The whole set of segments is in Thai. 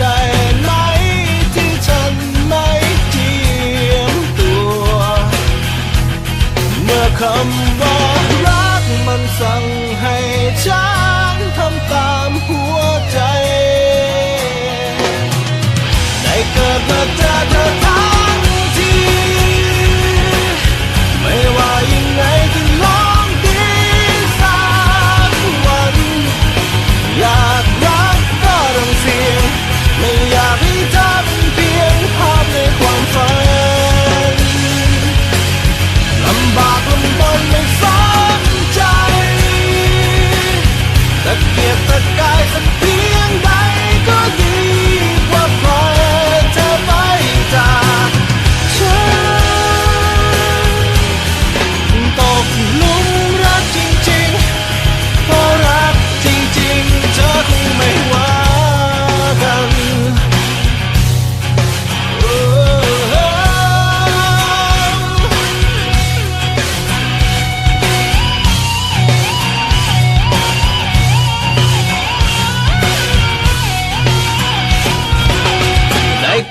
ใช่ไหมที่ฉันไม่เทียมตัว เมื่อคำว่ารักมันสั่งให้ฉัน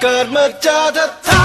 karma jada